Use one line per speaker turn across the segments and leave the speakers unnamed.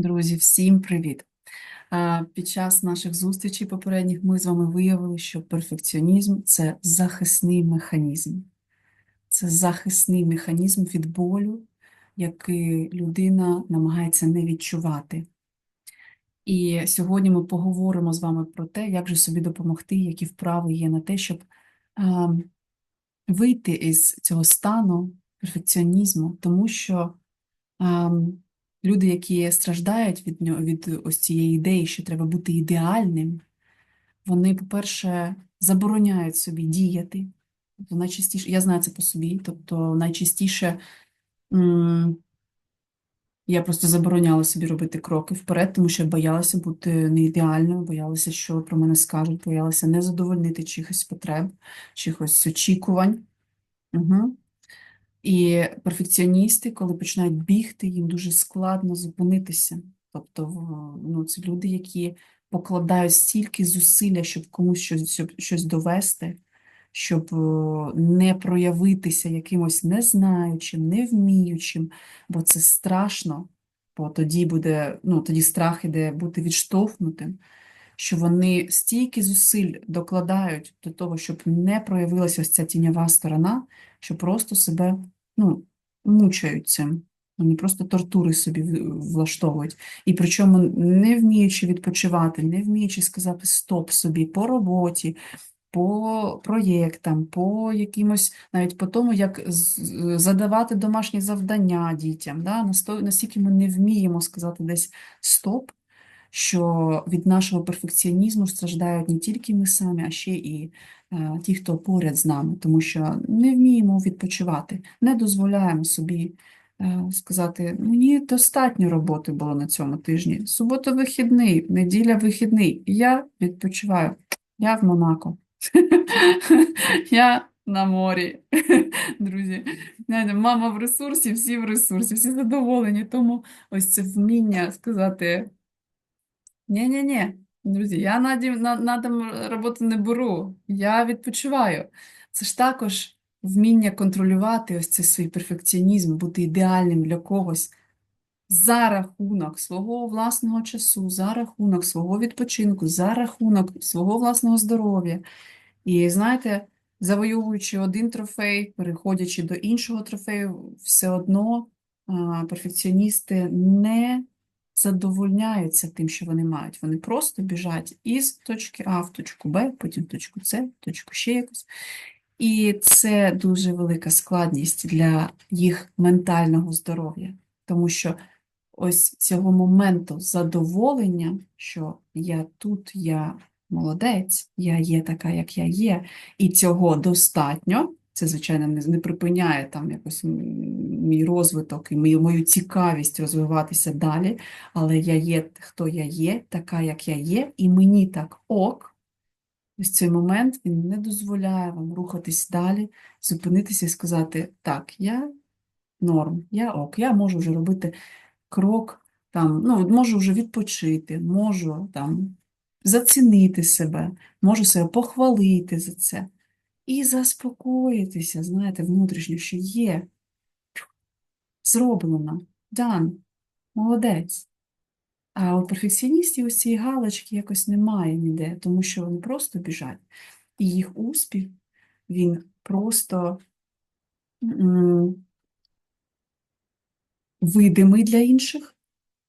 Друзі, всім привіт! Під час наших зустрічей попередніх ми з вами виявили, що перфекціонізм це захисний механізм. Це захисний механізм від болю, який людина намагається не відчувати. І сьогодні ми поговоримо з вами про те, як же собі допомогти, які вправи є на те, щоб а, вийти із цього стану перфекціонізму, тому що. Люди, які страждають від нього, від ось цієї ідеї, що треба бути ідеальним, вони, по-перше, забороняють собі діяти. Тобто найчастіше, я знаю це по собі, тобто найчастіше м, я просто забороняла собі робити кроки вперед, тому що боялася бути не ідеальною, боялася, що про мене скажуть, боялася не задовольнити чихось потреб, чихось очікувань. Угу. І перфекціоністи, коли починають бігти, їм дуже складно зупинитися. Тобто, ну, це люди, які покладають стільки зусилля, щоб комусь щось, щось довести, щоб не проявитися якимось незнаючим, невміючим, бо це страшно, бо тоді буде, ну, тоді страх іде бути відштовхнутим. Що вони стільки зусиль докладають до того, щоб не проявилася ось ця тіньова сторона, що просто себе ну, мучають цим. Вони просто тортури собі влаштовують. І причому не вміючи відпочивати, не вміючи сказати стоп собі по роботі, по проєктам, по якимось, навіть по тому, як задавати домашні завдання дітям. Да? Настільки ми не вміємо сказати десь стоп, що від нашого перфекціонізму страждають не тільки ми самі, а ще і е, ті, хто поряд з нами, тому що не вміємо відпочивати, не дозволяємо собі е, сказати, мені достатньо роботи було на цьому тижні. Субота вихідний, неділя вихідний. Я відпочиваю, я в Монако. Я на морі, друзі. Мама в ресурсі, всі в ресурсі, всі задоволені. Тому ось це вміння сказати. Ні-ні-ні, друзі, я на, на, на дом роботу не беру, я відпочиваю. Це ж також вміння контролювати ось цей свій перфекціонізм, бути ідеальним для когось за рахунок свого власного часу, за рахунок свого відпочинку, за рахунок свого власного здоров'я. І знаєте, завоюючи один трофей, переходячи до іншого трофею, все одно а, перфекціоністи не задовольняються тим, що вони мають. Вони просто біжать із точки А в точку Б, потім в точку С, в точку ще якось. І це дуже велика складність для їх ментального здоров'я, тому що ось цього моменту задоволення, що я тут, я молодець, я є така, як я є, і цього достатньо. Це, звичайно, не, припиняє там якось мій розвиток і мою цікавість розвиватися далі, але я є, хто я є, така, як я є, і мені так ок. Ось цей момент він не дозволяє вам рухатись далі, зупинитися і сказати, так, я норм, я ок, я можу вже робити крок, там, ну, можу вже відпочити, можу там зацінити себе, можу себе похвалити за це і заспокоїтися, знаєте, внутрішньо, що є. Зроблено, дан, молодець. А у перфекціоністів ось цієї галочки якось немає ніде, тому що вони просто біжать. І їх успіх, він просто видимий для інших,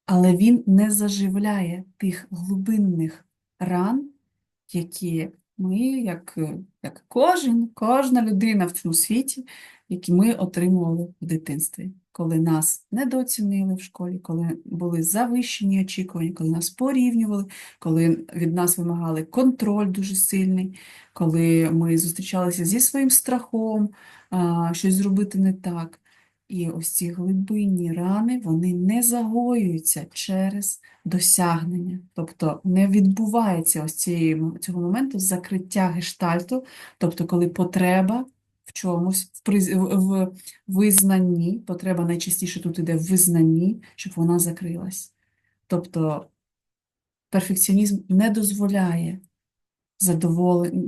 але він не заживляє тих глибинних ран, які ми, як як кожен, кожна людина в цьому світі, які ми отримували в дитинстві, коли нас недооцінили в школі, коли були завищені очікування, коли нас порівнювали, коли від нас вимагали контроль дуже сильний, коли ми зустрічалися зі своїм страхом, щось зробити не так. І ось ці глибинні рани вони не загоюються через досягнення. Тобто не відбувається ось цієї, цього моменту закриття гештальту, тобто, коли потреба в чомусь, в, в, визнанні, потреба найчастіше тут іде в визнанні, щоб вона закрилась. Тобто перфекціонізм не дозволяє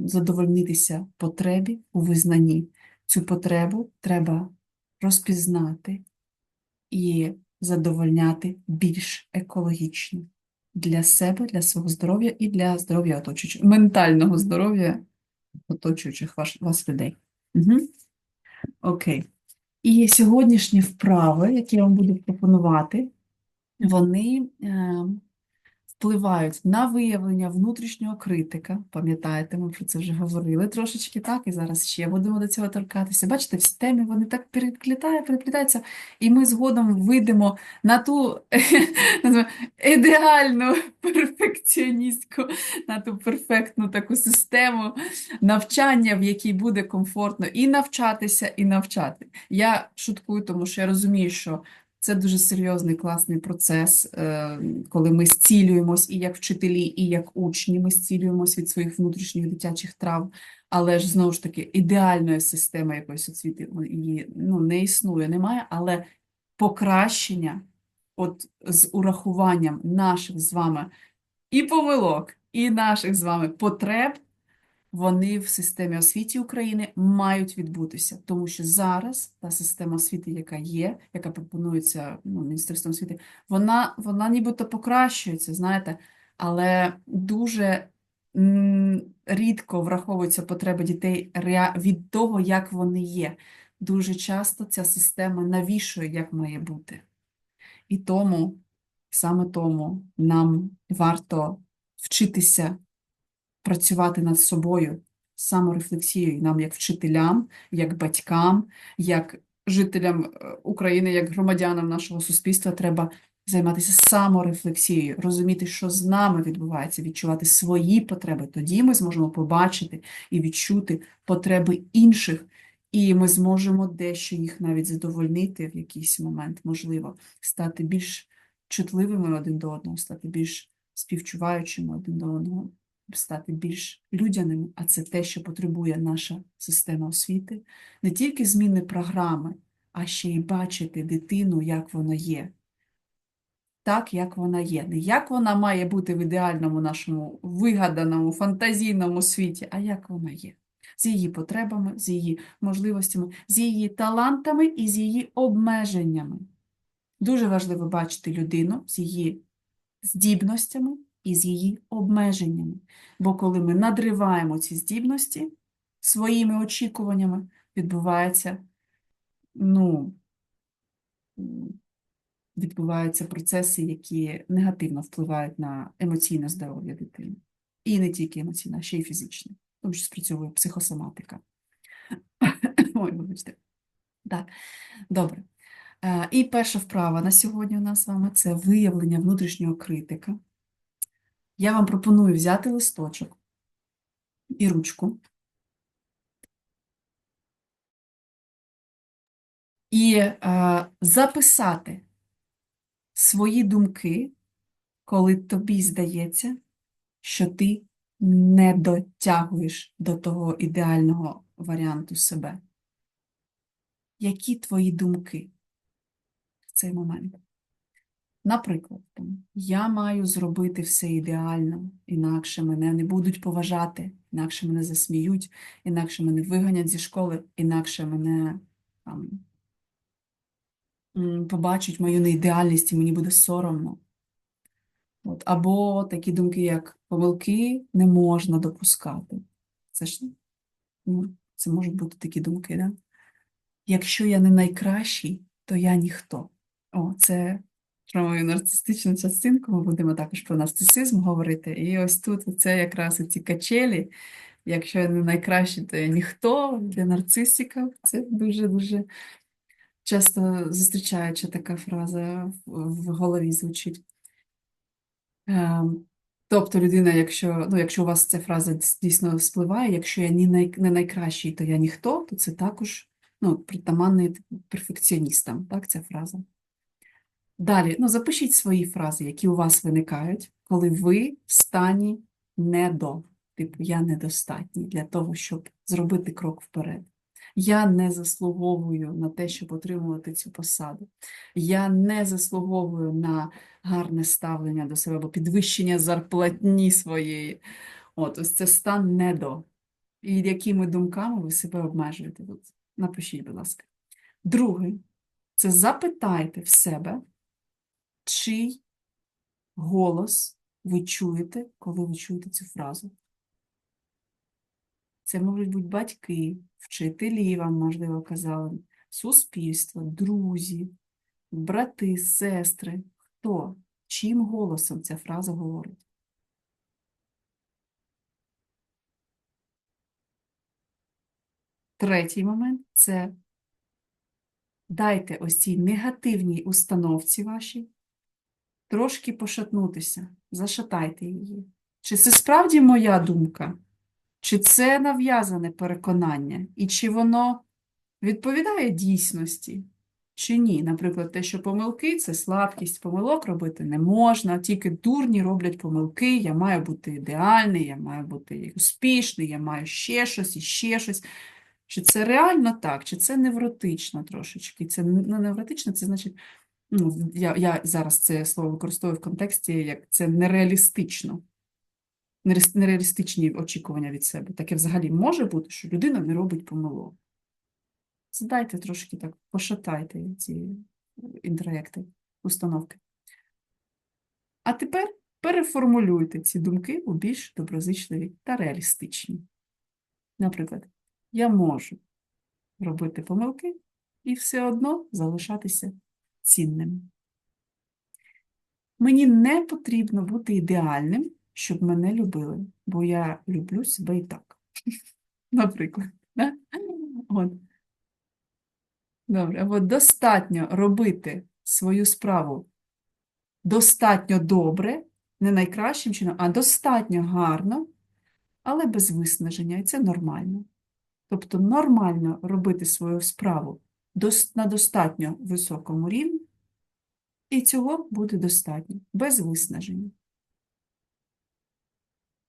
задовольнитися потребі у визнанні. Цю потребу треба розпізнати і задовольняти більш екологічно для себе, для свого здоров'я і для здоров'я оточуючих, ментального здоров'я оточуючих ваш, вас людей. Угу. Окей. І сьогоднішні вправи, які я вам буду пропонувати, вони е, впливають на виявлення внутрішнього критика. Пам'ятаєте, ми про це вже говорили трошечки, так, і зараз ще будемо до цього торкатися. Бачите, всі теми вони так переплітають, переплітаються, і ми згодом вийдемо на ту ідеальну перфекціоністку, на ту перфектну таку систему навчання, в якій буде комфортно і навчатися, і навчати. Я шуткую, тому що я розумію, що це дуже серйозний класний процес, е, коли ми зцілюємось і як вчителі, і як учні, ми зцілюємось від своїх внутрішніх дитячих травм, але ж знову ж таки ідеальної системи якоїсь освіти її ну, не існує, немає, але покращення от з урахуванням наших з вами і помилок, і наших з вами потреб, вони в системі освіти України мають відбутися, тому що зараз та система освіти, яка є, яка пропонується ну, Міністерством освіти, вона, вона нібито покращується, знаєте, але дуже рідко враховуються потреби дітей від того, як вони є. Дуже часто ця система навішує, як має бути. І тому, саме тому, нам варто вчитися працювати над собою, саморефлексією, нам як вчителям, як батькам, як жителям е, України, як громадянам нашого суспільства треба займатися саморефлексією, розуміти, що з нами відбувається, відчувати свої потреби. Тоді ми зможемо побачити і відчути потреби інших, і ми зможемо дещо їх навіть задовольнити в якийсь момент, можливо, стати більш чутливими один до одного, стати більш співчуваючими один до одного стати більш людяними, а це те, що потребує наша система освіти, не тільки зміни програми, а ще й бачити дитину, як вона є. Так, як вона є. Не як вона має бути в ідеальному нашому вигаданому, фантазійному світі, а як вона є. З її потребами, з її можливостями, з її талантами і з її обмеженнями. Дуже важливо бачити людину з її здібностями і з її обмеженнями. Бо коли ми надриваємо ці здібності своїми очікуваннями, відбувається, ну, відбуваються процеси, які негативно впливають на емоційне здоров'я дитини. І не тільки емоційне, а ще й фізичне, тому що спрацьовує психосоматика. Ой, вибачте. Так, добре. Е, І перша вправа на сьогодні у нас з вами це виявлення внутрішнього критика. Я вам пропоную взяти листочок і ручку. І е, записати свої думки, коли тобі здається, що ти не дотягуєш до того ідеального варіанту себе. Які твої думки в цей момент? Наприклад, я маю зробити все ідеально, інакше мене не будуть поважати, інакше мене засміють, інакше мене виганять зі школи, інакше мене там, побачать мою неідеальність і мені буде соромно. От, або такі думки, як помилки не можна допускати. Це ж ну, це можуть бути такі думки, да? Якщо я не найкращий, то я ніхто. О, це про мою нарцистичну частинку, ми будемо також про нарцисизм говорити. І ось тут це якраз ці качелі. Якщо я не найкращий, то я ніхто для нарцисика. Це дуже-дуже часто зустрічаюча така фраза в, в голові звучить. Ем, Тобто людина, якщо, ну, якщо у вас ця фраза дійсно спливає, якщо я не, най, не найкращий, то я ніхто, то це також ну, притаманний перфекціоністам, так, ця фраза. Далі, ну, запишіть свої фрази, які у вас виникають, коли ви в стані не до. Типу, я недостатній для того, щоб зробити крок вперед. Я не заслуговую на те, щоб отримувати цю посаду. Я не заслуговую на гарне ставлення до себе або підвищення зарплатні своєї. От, ось це стан не до. І якими думками ви себе обмежуєте? От, напишіть, будь ласка. Другий це запитайте в себе, чий голос ви чуєте, коли ви чуєте цю фразу. Це можуть бути батьки, вчителі вам, можливо, казали, суспільство, друзі, брати, сестри. Хто? Чим голосом ця фраза говорить? Третій момент це дайте ось цій негативній установці вашій трошки пошатнутися, зашатайте її. Чи це справді моя думка? Чи це нав'язане переконання? І чи воно відповідає дійсності? Чи ні? Наприклад, те, що помилки це слабкість, помилок робити не можна, тільки дурні роблять помилки, я маю бути ідеальний, я маю бути успішний, я маю ще щось і ще щось. Чи це реально так, чи це невротично трошечки? Це ну, невротично, це значить, ну, я, я зараз це слово використовую в контексті, як це нереалістично. Нереалістичні очікування від себе. Таке взагалі може бути, що людина не робить помилок. Задайте трошки так, пошатайте ці інтроєкти, установки. А тепер переформулюйте ці думки у більш доброзичливі та реалістичні. Наприклад, я можу робити помилки і все одно залишатися цінним. Мені не потрібно бути ідеальним, щоб мене любили, бо я люблю себе і так. Наприклад. да? От. Добре, або достатньо робити свою справу достатньо добре, не найкращим чином, а достатньо гарно, але без виснаження, і це нормально. Тобто нормально робити свою справу на достатньо високому рівні, і цього буде достатньо, без виснаження.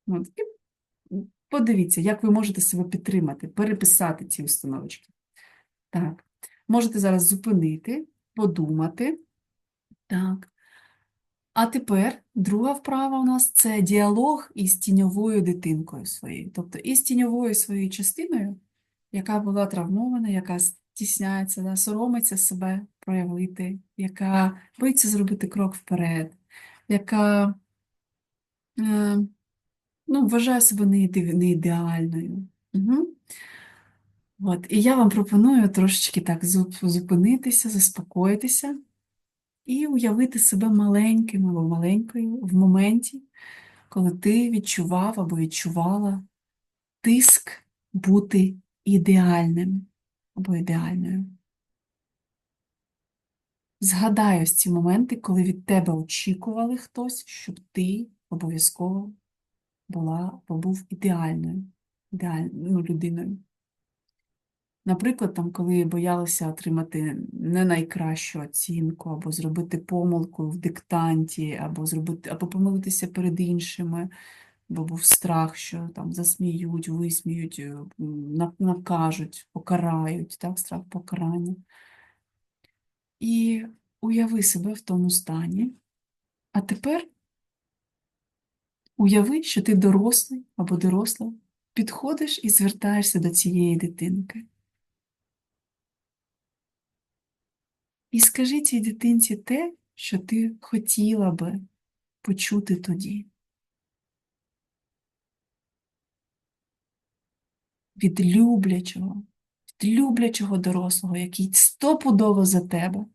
От, і подивіться, як ви можете себе підтримати, переписати ці установочки. Так, можете зараз зупинити, подумати. Так. А тепер друга вправа у нас це діалог із тіньовою дитинкою своєю. Тобто із тіньовою своєю частиною, яка була травмована, яка стісняється, да, соромиться себе проявити, яка боїться зробити крок вперед, яка е, ну, вважає себе не іде- не ідеальною. Угу. От, і я вам пропоную трошечки так зупинитися, заспокоїтися і уявити себе маленьким або маленькою в моменті, коли ти відчував або відчувала тиск бути ідеальним або ідеальною. Згадай ось ці моменти, коли від тебе очікували хтось, щоб ти обов'язково була або був ідеальною, ідеальною людиною. Наприклад, там, коли боялися отримати не найкращу оцінку, або зробити помилку в диктанті, або зробити, або помилитися перед іншими, бо був страх, що там засміють, висміють, на- накажуть, покарають, так, страх покарання. І уяви себе в тому стані. А тепер уяви, що ти дорослий або доросла, підходиш і звертаєшся до цієї дитинки. І скажи цій дитинці те, що ти хотіла би почути тоді. Від люблячого, від люблячого дорослого, який стопудово за тебе,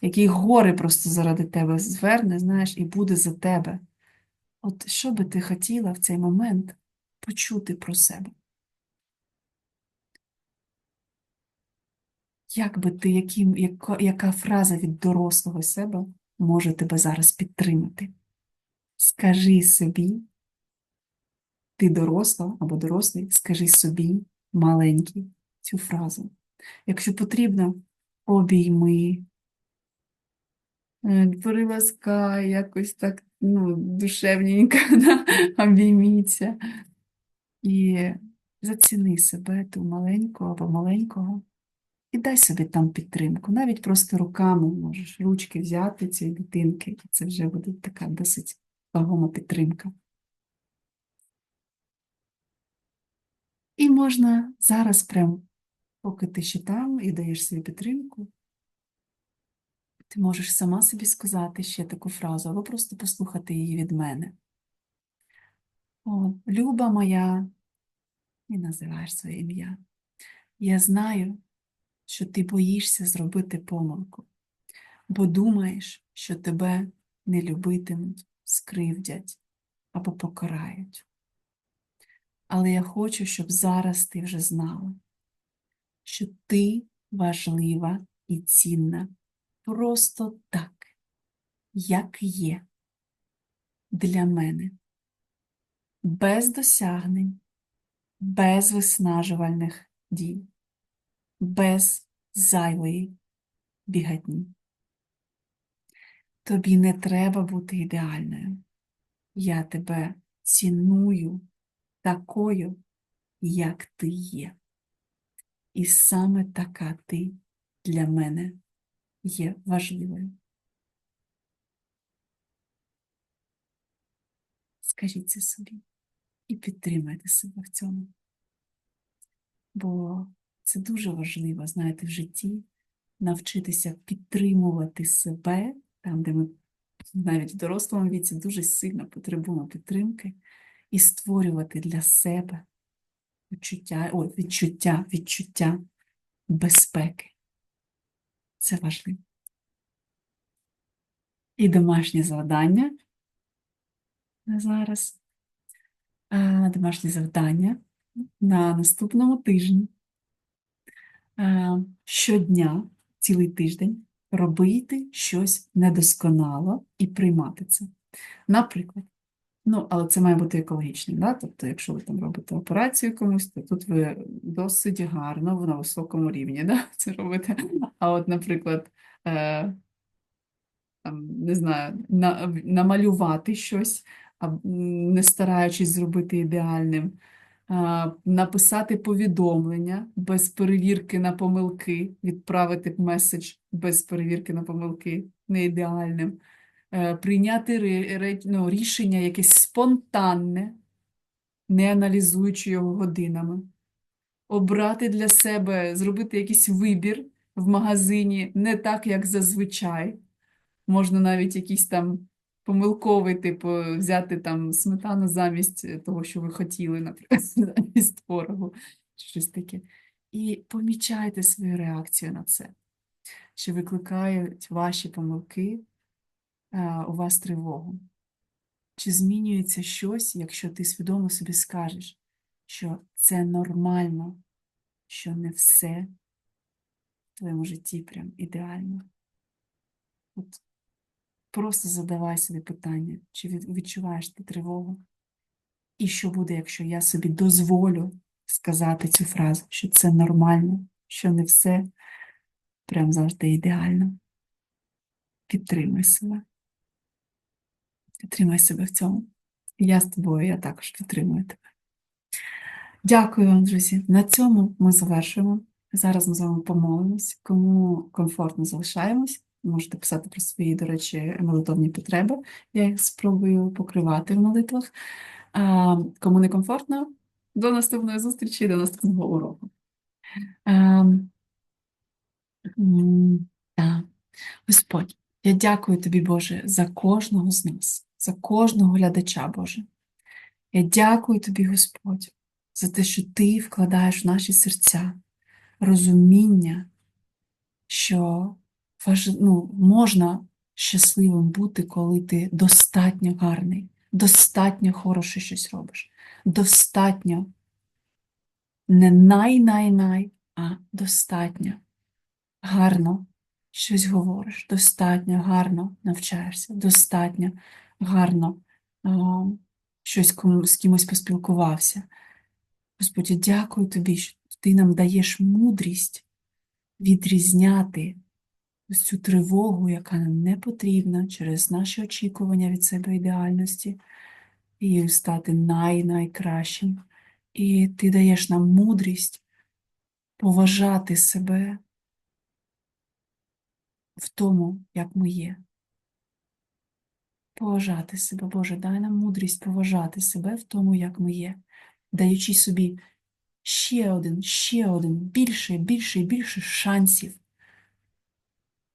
який гори просто заради тебе зверне, знаєш, і буде за тебе. От що би ти хотіла в цей момент почути про себе? Як би ти, яким, яка, яка фраза від дорослого себе може тебе зараз підтримати? Скажи собі, ти доросла або дорослий, скажи собі маленький цю фразу. Якщо потрібно, обійми, е, приласкай, якось так ну, душевненько да, обійміться. І заціни себе ту маленьку або маленького. І дай собі там підтримку. Навіть просто руками можеш ручки взяти цієї дитинки, і це вже буде така досить вагома підтримка. Можна зараз, прям, поки ти ще там і даєш собі підтримку, Ти можеш сама собі сказати ще таку фразу, або просто послухати її від мене. О, Люба моя, і називаєш своє ім'я. Я знаю, що ти боїшся зробити помилку, бо думаєш, що тебе не любитимуть, скривдять або покарають. Але я хочу, щоб зараз ти вже знала, що ти важлива і цінна просто так, як є для мене, без досягнень, без виснажувальних дій, без зайвої бігатні. Тобі не треба бути ідеальною. Я тебе ціную такою, як ти є. І саме така ти для мене є важливою. Скажіть це собі і підтримайте себе в цьому. Бо це дуже важливо, знаєте, в житті навчитися підтримувати себе там, де ми навіть в дорослому віці дуже сильно потребуємо підтримки, і створювати для себе відчуття, ой, відчуття, відчуття безпеки. Це важливо. І домашнє завдання на зараз. Домашнє завдання на наступному тижні. Щодня, цілий тиждень, робити щось недосконало і приймати це. Наприклад, ну, але це має бути екологічним, да? тобто, якщо ви там робите операцію комусь, то тут ви досить гарно на високому рівні да? це робите. А от, наприклад, е, не знаю, на, намалювати щось, не стараючись зробити ідеальним, написати повідомлення без перевірки на помилки, відправити меседж без перевірки на помилки, не ідеальним, прийняти ну, рішення якесь спонтанне, не аналізуючи його годинами, обрати для себе, зробити якийсь вибір в магазині не так, як зазвичай. Можна навіть якийсь там помилковий, типу, взяти там сметану замість того, що ви хотіли, наприклад, замість творогу, щось таке. І помічайте свою реакцію на це, чи викликають ваші помилки е, у вас тривогу. Чи змінюється щось, якщо ти свідомо собі скажеш, що це нормально, що не все в твоєму житті прям ідеально. От Просто задавай собі питання, чи відчуваєш ти тривогу? І що буде, якщо я собі дозволю сказати цю фразу, що це нормально, що не все прям завжди ідеально. Підтримай себе. Підтримай себе в цьому. Я з тобою, я також підтримую тебе. Дякую вам, друзі. На цьому ми завершуємо. Зараз ми з вами помолимось. Кому комфортно залишаємось, можете писати про свої, до речі, молитовні потреби. Я їх спробую покривати в молитвах. А, кому не комфортно, до наступної зустрічі, до наступного уроку. А. Господь, я дякую тобі, Боже, за кожного з нас, за кожного глядача, Боже. Я дякую тобі, Господь, за те, що ти вкладаєш в наші серця розуміння, що ну, можна щасливим бути, коли ти достатньо гарний, достатньо хороше щось робиш, достатньо не най-най-най, а достатньо гарно щось говориш, достатньо гарно навчаєшся, достатньо гарно щось з кимось поспілкувався. Господи, дякую тобі, що ти нам даєш мудрість відрізняти цю тривогу, яка нам не потрібна через наші очікування від себе ідеальності, і стати най-найкращим. І ти даєш нам мудрість поважати себе в тому, як ми є. Поважати себе, Боже, дай нам мудрість поважати себе в тому, як ми є, даючи собі ще один, ще один, більше, більше і більше шансів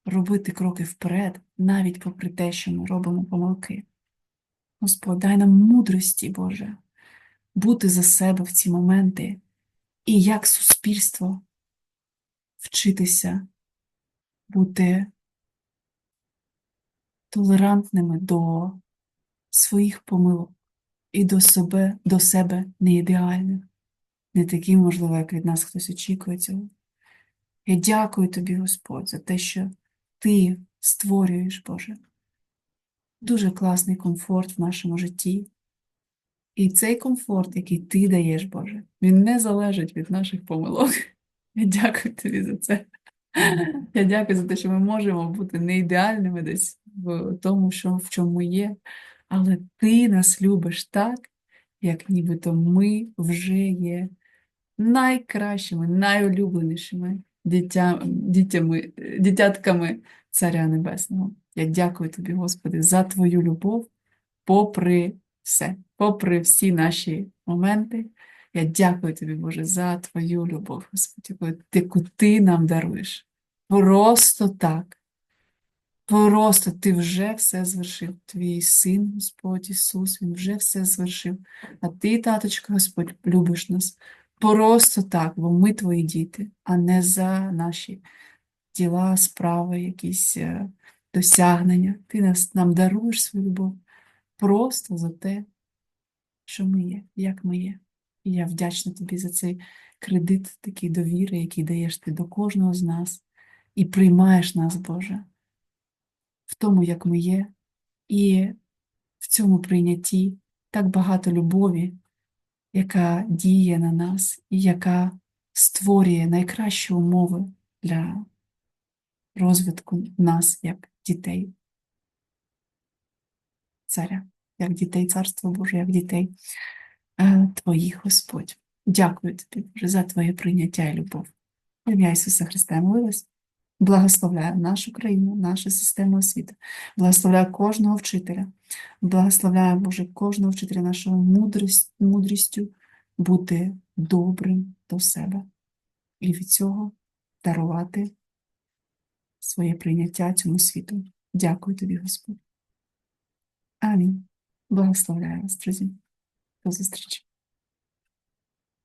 робити кроки вперед, навіть попри те, що ми робимо помилки. Господь, дай нам мудрості, Боже, бути за себе в ці моменти і як суспільство вчитися бути толерантними до своїх помилок і до себе, до себе неідеальних, не такі, можливо, як від нас хтось очікує цього. Я дякую тобі, Господь, за те, що ти створюєш, Боже, дуже класний комфорт в нашому житті. І цей комфорт, який ти даєш, Боже, він не залежить від наших помилок. Я дякую тобі за це. Я дякую за те, що ми можемо бути не ідеальними десь в тому, що, в чому є, але ти нас любиш так, як нібито ми вже є найкращими, найулюбленішими дитя, дітями, дитятками Царя Небесного. Я дякую тобі, Господи, за твою любов, попри все, попри всі наші моменти. Я дякую тобі, Боже, за твою любов, Господи, яку ти- нам даруєш. Просто так. Просто ти вже все звершив. Твій син, Господь Ісус, Він вже все звершив. А ти, таточко, Господь, любиш нас просто так, бо ми твої діти, а не за наші діла, справи, якісь е, досягнення. Ти нас, нам даруєш свою любов просто за те, що ми є, як ми є. І я вдячна тобі за цей кредит, такий довіри, який даєш ти до кожного з нас, і приймаєш нас, Боже, в тому, як ми є, і в цьому прийнятті так багато любові, яка діє на нас і яка створює найкращі умови для розвитку нас як дітей. Царя, як дітей Царства Боже, як дітей Твоїх, Господь. Дякую тобі, Боже, за Твоє прийняття і любов. Ім'я Ісуса Христа молилась. Благословляю нашу країну, нашу систему освіти. Благословляю кожного вчителя. Благословляю, Боже, кожного вчителя нашого мудрість, мудрістю бути добрим до себе. І від цього дарувати своє прийняття цьому світу. Дякую тобі, Господь. Амінь. Благословляю вас, друзі. До зустрічі.